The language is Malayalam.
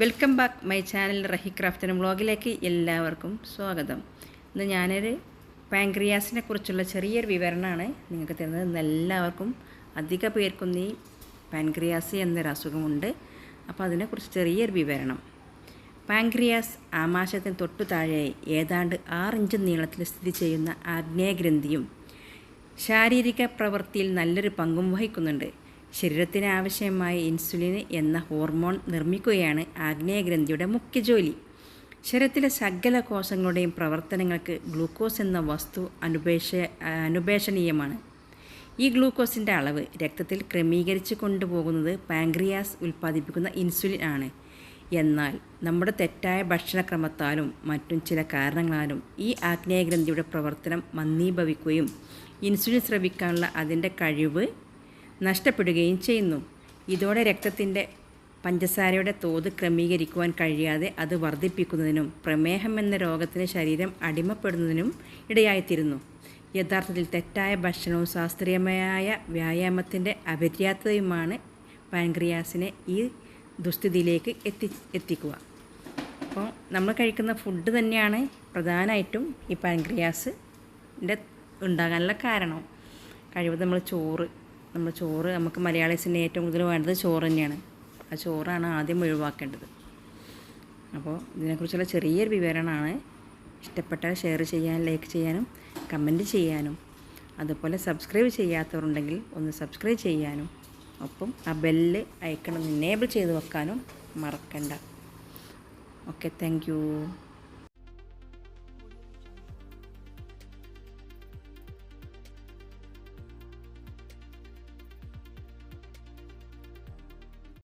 Welcome back my channel Rahi ക്രാഫ്റ്റിന് വ്ളോഗിലേക്ക് എല്ലാവർക്കും സ്വാഗതം. ഇന്ന് ഞാനൊരു പാങ്ക്രിയാസിനെ കുറിച്ചുള്ള ചെറിയൊരു വിവരണമാണ് നിങ്ങൾക്ക് തരുന്നത്. ഇന്ന് എല്ലാവർക്കും അധിക പേർക്കും ഈ പാൻക്രിയാസ് എന്നൊരു അസുഖമുണ്ട്. അപ്പോൾ അതിനെക്കുറിച്ച് ചെറിയൊരു വിവരണം. പാങ്ക്രിയാസ് ആമാശയത്തിന് തൊട്ടു താഴെയായി ഏതാണ്ട് ആറിഞ്ച് നീളത്തിൽ സ്ഥിതി ചെയ്യുന്ന ആഗ്നേയഗ്രന്ഥിയും ശാരീരിക പ്രവൃത്തിയിൽ നല്ലൊരു പങ്കും വഹിക്കുന്നുണ്ട്. ശരീരത്തിന് ആവശ്യമായ ഇൻസുലിൻ എന്ന ഹോർമോൺ നിർമ്മിക്കുകയാണ് ആഗ്നേയഗ്രന്ഥിയുടെ മുഖ്യ ജോലി. ശരീരത്തിലെ സകല കോശങ്ങളുടെയും പ്രവർത്തനങ്ങൾക്ക് ഗ്ലൂക്കോസ് എന്ന വസ്തു അനുപേക്ഷ അനുപേക്ഷണീയമാണ്. ഈ ഗ്ലൂക്കോസിന്റെ അളവ് രക്തത്തിൽ ക്രമീകരിച്ച് കൊണ്ടുപോകുന്നത് പാങ്ക്രിയാസ് ഉൽപ്പാദിപ്പിക്കുന്ന ഇൻസുലിൻ ആണ്. എന്നാൽ നമ്മുടെ തെറ്റായ ഭക്ഷണക്രമത്താലും മറ്റും ചില കാരണങ്ങളാലും ഈ ആഗ്നേയഗ്രന്ഥിയുടെ പ്രവർത്തനം മന്ദീഭവിക്കുകയും ഇൻസുലിൻ സ്രവിക്കാനുള്ള അതിന്റെ കഴിവ് നഷ്ടപ്പെടുകയും ചെയ്യുന്നു. ഇതോടെ രക്തത്തിന്റെ പഞ്ചസാരയുടെ തോത് ക്രമീകരിക്കുവാൻ കഴിയാതെ അത് വർദ്ധിപ്പിക്കുന്നതിനും പ്രമേഹം എന്ന രോഗത്തിന് ശരീരം അടിമപ്പെടുന്നതിനും ഇടയായിത്തീരുന്നു. യഥാർത്ഥത്തിൽ തെറ്റായ ഭക്ഷണവും ശാസ്ത്രീയമായ വ്യായാമത്തിന്റെ അപര്യാപ്തതയുമാണ് പാൻക്രിയാസിനെ ഈ ദുസ്ഥിതിയിലേക്ക് എത്തി എത്തിക്കുക. അപ്പോൾ നമ്മൾ കഴിക്കുന്ന ഫുഡ് തന്നെയാണ് പ്രധാനമായിട്ടും ഈ പാൻക്രിയാസിന്റെ ഉണ്ടാകാനുള്ള കാരണം. കഴിവത് നമ്മൾ ചോറ് നമ്മൾ ചോറ് നമുക്ക് മലയാളീസിന് ഏറ്റവും കൂടുതൽ വേണ്ടത് ചോറ് തന്നെയാണ്. ആ ചോറാണ് ആദ്യം ഒഴിവാക്കേണ്ടത്. അപ്പോൾ ഇതിനെക്കുറിച്ചുള്ള ചെറിയൊരു വിവരണമാണ്. ഇഷ്ടപ്പെട്ടാൽ ഷെയർ ചെയ്യാൻ ലൈക്ക് ചെയ്യാനും കമന്റ് ചെയ്യാനും അതുപോലെ സബ്സ്ക്രൈബ് ചെയ്യാത്തവരുണ്ടെങ്കിൽ ഒന്ന് സബ്സ്ക്രൈബ് ചെയ്യാനും ഒപ്പം ആ ബെല്ല് അയക്കണം എനേബിൾ ചെയ്ത് വെക്കാനും മറക്കണ്ട. Okay thank